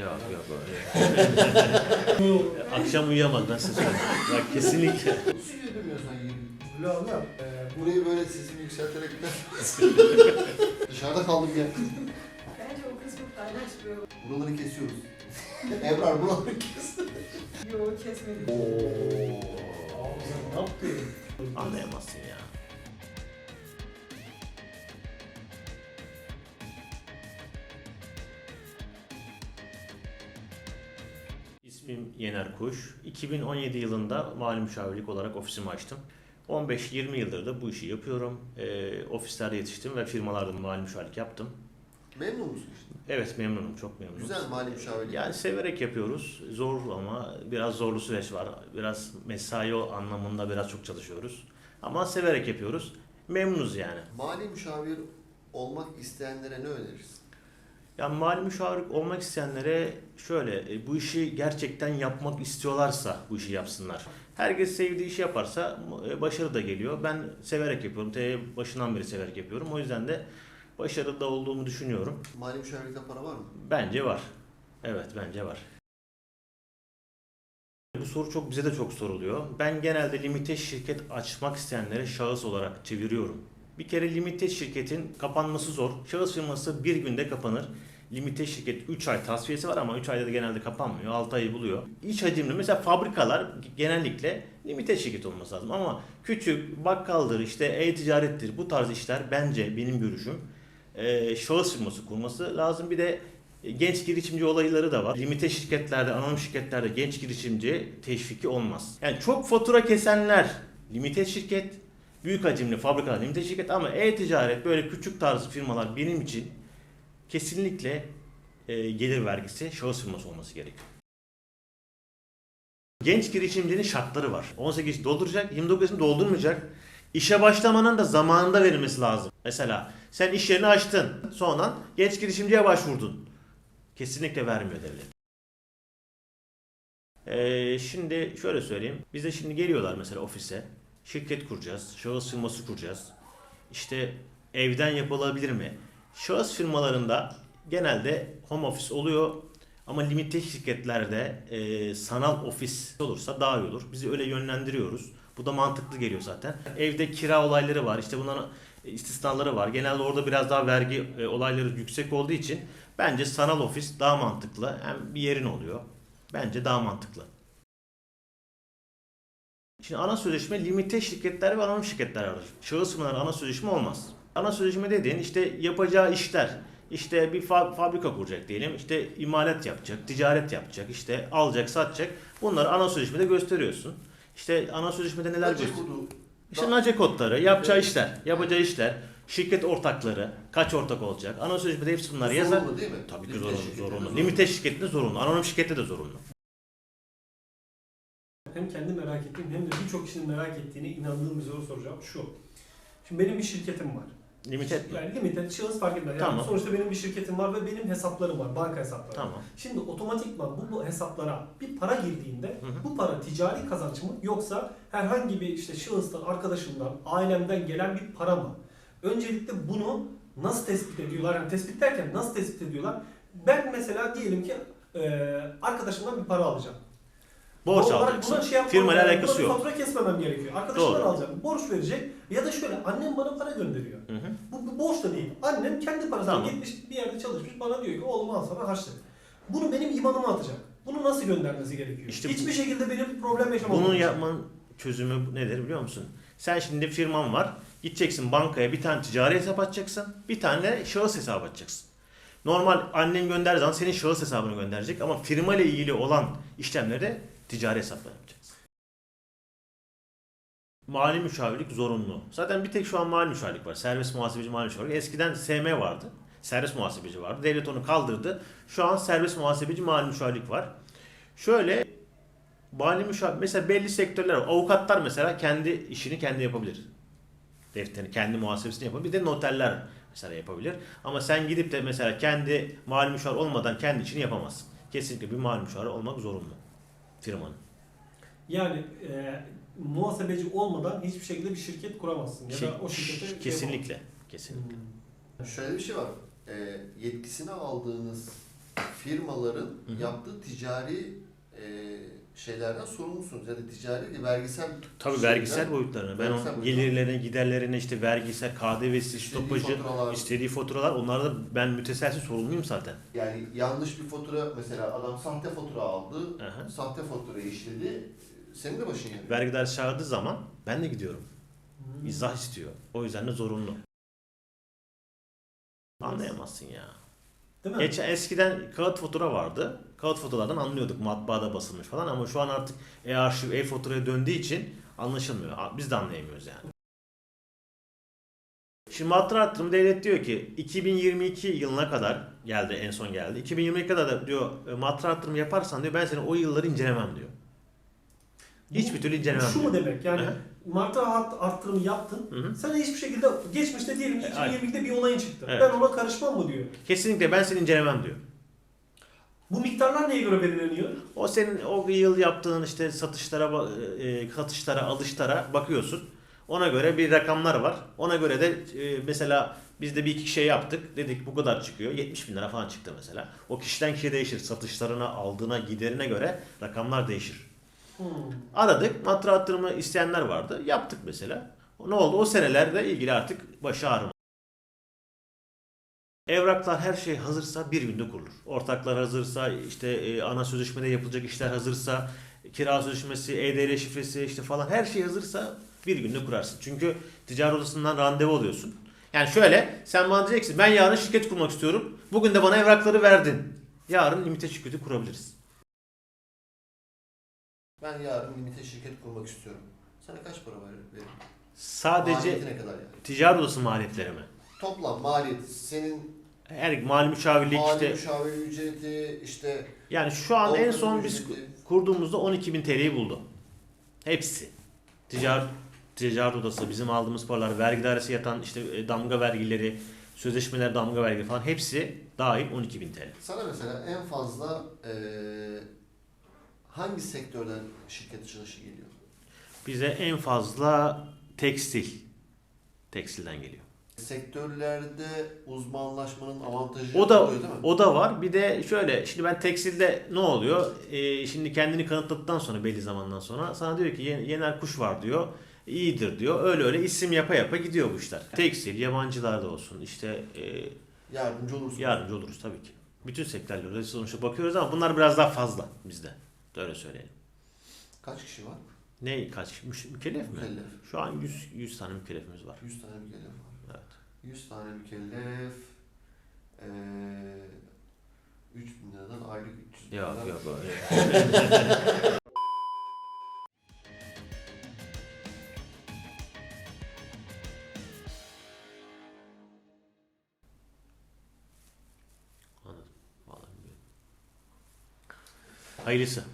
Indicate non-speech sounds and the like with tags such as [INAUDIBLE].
Yok yok öyle. [LAUGHS] Akşam uyuyamaz nasıl söyleyeyim. Bak kesinlikle. Nasıl yürüdürmüyorsun yeri? Öyle abi. Ee, Burayı böyle sesimi yükselterek [LAUGHS] Dışarıda kaldım ya. Bence o kısmı paylaşmıyor. Buraları kesiyoruz. Ebrar buraları kes. Yo kesmedik. abi sen ne yaptın? Anlayamazsın ya. İsmim Yener Kuş. 2017 yılında mali müşavirlik olarak ofisimi açtım. 15-20 yıldır da bu işi yapıyorum. Ee, ofislerde yetiştim ve firmalarda mali müşavirlik yaptım. Memnun musun işte? Evet memnunum, çok memnunum. Güzel mali müşavirlik. Yani severek yapıyoruz. Zor ama biraz zorlu süreç var. Biraz mesai anlamında biraz çok çalışıyoruz. Ama severek yapıyoruz. Memnunuz yani. Mali müşavir olmak isteyenlere ne önerirsin? Yani mali müşavir olmak isteyenlere şöyle, e, bu işi gerçekten yapmak istiyorlarsa bu işi yapsınlar. Herkes sevdiği işi yaparsa e, başarı da geliyor. Ben severek yapıyorum. Te başından beri severek yapıyorum. O yüzden de başarılı da olduğumu düşünüyorum. Mali müşavirlikte para var mı? Bence var. Evet bence var. Bu soru çok bize de çok soruluyor. Ben genelde limite şirket açmak isteyenlere şahıs olarak çeviriyorum. Bir kere limite şirketin kapanması zor. Şahıs firması bir günde kapanır. Limite şirket 3 ay tasfiyesi var ama 3 ayda da genelde kapanmıyor. 6 ayı buluyor. İç hacimli mesela fabrikalar genellikle limite şirket olması lazım. Ama küçük bakkaldır işte e-ticarettir bu tarz işler bence benim görüşüm e, şahıs firması kurması lazım. Bir de genç girişimci olayları da var. Limite şirketlerde, anonim şirketlerde genç girişimci teşviki olmaz. Yani çok fatura kesenler limite şirket, büyük hacimli fabrikalar limite şirket ama e-ticaret böyle küçük tarz firmalar benim için kesinlikle e, gelir vergisi şahıs firması olması gerekiyor. Genç girişimcinin şartları var. 18 yaşı dolduracak, 29 yaşını doldurmayacak. İşe başlamanın da zamanında verilmesi lazım. Mesela sen iş yerini açtın. Sonra genç girişimciye başvurdun. Kesinlikle vermiyor devlet. Ee, şimdi şöyle söyleyeyim. Bize şimdi geliyorlar mesela ofise. Şirket kuracağız. Şahıs firması kuracağız. İşte evden yapılabilir mi? Şahıs firmalarında genelde home office oluyor. Ama limite şirketlerde e, sanal ofis olursa daha iyi olur. Bizi öyle yönlendiriyoruz. Bu da mantıklı geliyor zaten. Evde kira olayları var. İşte bunların istisnaları var. Genelde orada biraz daha vergi e, olayları yüksek olduğu için bence sanal ofis daha mantıklı. Hem bir yerin oluyor. Bence daha mantıklı. Şimdi ana sözleşme limite şirketler ve anonim şirketler var. Şahıs firmaların ana sözleşme olmaz. Ana sözleşme dediğin işte yapacağı işler. İşte bir fa- fabrika kuracak diyelim. İşte imalat yapacak, ticaret yapacak, işte alacak, satacak. Bunları ana sözleşmede gösteriyorsun. İşte ana sözleşmede neler Kaç gösteriyor? kudu? İşte nace kodları, yapacağı işler, yapacağı işler, şirket ortakları, kaç ortak olacak, ana sözleşmede hepsi bunları yazar. Zorunlu değil mi? Tabii ki Limite zorunlu, şirketinde zorunlu. zorunlu. Limite şirketinde zorunlu, anonim şirkette de zorunlu. Hem kendi merak ettiğim hem de birçok kişinin merak ettiğine inandığım bir soru soracağım. Şu. Şimdi benim bir şirketim var. Limited mi? Yani limited şahıs fark etmez. Yani Tamam. sonuçta benim bir şirketim var ve benim hesaplarım var. Banka hesapları. Tamam. Şimdi otomatikman bu, bu hesaplara bir para girdiğinde hı. bu para ticari kazanç mı yoksa herhangi bir işte şahıstan, arkadaşımdan, ailemden gelen bir para mı? Öncelikle bunu nasıl tespit ediyorlar? Yani tespit derken nasıl tespit ediyorlar? Ben mesela diyelim ki e, arkadaşımdan bir para alacağım. Borç Doğal olarak alacaksın. buna şey yapmam Firmayla lazım, alakası buna bir yok. Fatura kesmemem gerekiyor. Arkadaşımdan Doğru. alacağım. Borç verecek. Ya da şöyle annem bana para gönderiyor. Hı hı. Bu, bu borç da değil. Annem kendi parasını Tamam. gitmiş bir yerde çalışmış bana diyor ki oğlum al sana harçlık. Bunu benim imanıma atacak. Bunu nasıl göndermesi gerekiyor? İşte bu- Hiçbir şekilde benim problem yaşamam. Bunun olacak. yapmanın çözümü nedir biliyor musun? Sen şimdi firman var. Gideceksin bankaya bir tane ticari hesap açacaksın. Bir tane de şahıs hesabı açacaksın. Normal annen gönderdiği zaman senin şahıs hesabını gönderecek ama firma ile ilgili olan işlemleri ticari hesapla yapacaksın. Mali müşavirlik zorunlu. Zaten bir tek şu an mali müşavirlik var. Servis muhasebeci mali müşavirlik. Eskiden SM vardı. Servis muhasebeci vardı. Devlet onu kaldırdı. Şu an servis muhasebeci mali müşavirlik var. Şöyle mali müşavir mesela belli sektörler. Avukatlar mesela kendi işini kendi yapabilir. Defterini kendi muhasebesini yapabilir. Bir de noterler mesela yapabilir. Ama sen gidip de mesela kendi mali müşavir olmadan kendi işini yapamazsın. Kesinlikle bir mali müşavir olmak zorunlu firmanın. Yani e, muhasebeci olmadan hiçbir şekilde bir şirket kuramazsın. Ya Şey- da o şirkete şey kesinlikle. Kesinlikle. yapamazsın. Şöyle bir şey var. Ee, yetkisini aldığınız firmaların Hı hı. yaptığı ticari e, şeylerden sorumlusunuz. Yani ticari değil, vergisel Tabii şeyler, vergisel boyutlarını. Ben Vergisel o boyutlar. gelirlerine, giderlerine işte vergisel, KDV'si, stopajı, faturalar, istediği faturalar onlarda ben müteselsiz sorumluyum zaten. yani yanlış bir fatura mesela adam sahte fatura aldı, Aha. sahte faturayı işledi. Senin de başın yanıyor. Vergi dairesi çağırdığı zaman ben de gidiyorum. Hmm. İzah istiyor. O yüzden de zorunlu. Anlayamazsın ya. Değil mi? Geçen eskiden kağıt fatura vardı. Kağıt faturalardan anlıyorduk matbaada basılmış falan ama şu an artık e-arşiv, e-faturaya döndüğü için anlaşılmıyor. Biz de anlayamıyoruz yani. Şimdi matra arttırımı devlet diyor ki 2022 yılına kadar geldi en son geldi. 2022 kadar da diyor e, matra arttırımı yaparsan diyor ben seni o yılları incelemem diyor. Hiçbir türlü incelemem Şu mu demek? Yani marta art- arttırımı yaptın. Hı hı. Sen hiçbir şekilde geçmişte diyelim ki E, aynen. 2022'de bir olayın çıktı. Evet. Ben ona karışmam mı diyor. Kesinlikle ben seni incelemem diyor. Bu miktarlar neye göre belirleniyor? O senin o yıl yaptığın işte satışlara, ba- e, satışlara, alışlara bakıyorsun. Ona göre bir rakamlar var. Ona göre de e, mesela biz de bir iki şey yaptık. Dedik bu kadar çıkıyor. 70 bin lira falan çıktı mesela. O kişiden kişiye değişir. Satışlarına, aldığına, giderine göre rakamlar değişir. Hmm. Aradık. Matra attırımı isteyenler vardı. Yaptık mesela. Ne oldu? O senelerde ilgili artık başı ağrıma. Evraklar her şey hazırsa bir günde kurulur. Ortaklar hazırsa, işte e, ana sözleşmede yapılacak işler hazırsa, kira sözleşmesi, EDL şifresi işte falan her şey hazırsa bir günde kurarsın. Çünkü ticaret odasından randevu alıyorsun. Yani şöyle sen bana diyeceksin ben yarın şirket kurmak istiyorum. Bugün de bana evrakları verdin. Yarın limite şirketi kurabiliriz. Ben yarın limite şirket kurmak istiyorum. Sana kaç para verir? verir? Sadece Maliyeti ne kadar yani? ticaret odası maliyetleri mi? Toplam maliyeti senin Her mali müşavirlik mali işte müşavir ücreti işte yani şu an en son biz ücreti. kurduğumuzda 12.000 TL'yi buldu. Hepsi. Ticaret, ticaret odası, bizim aldığımız paralar, vergi dairesi yatan işte e, damga vergileri, sözleşmeler damga vergileri falan hepsi dahil 12.000 TL. Sana mesela en fazla eee hangi sektörden şirket açılışı geliyor? Bize en fazla tekstil, tekstilden geliyor. Sektörlerde uzmanlaşmanın avantajı O da oluyor değil mi? o da var. Bir de şöyle şimdi ben tekstilde ne oluyor? Ee, şimdi kendini kanıtladıktan sonra belli zamandan sonra sana diyor ki "Yen- Yener Kuş var diyor. İyidir diyor. Öyle öyle isim yapa yapa gidiyor bu işler. Tekstil, yabancılar da olsun. işte e, Yardımcı olursun. yardımcı oluruz tabii ki. Bütün sektörlere sonuçta bakıyoruz ama bunlar biraz daha fazla bizde. Öyle söyleyelim. Kaç kişi var? Ne kaç müş- mükellef mi? Mükellef. Şu an 100 100 tane mükellefimiz var. 100 tane mükellef var. Evet. 100 tane mükellef eee 3000 liradan aylık 300 Yok liradan yok öyle. [LAUGHS] Anladım. Vallahi bilmiyorum. Hayırlısı.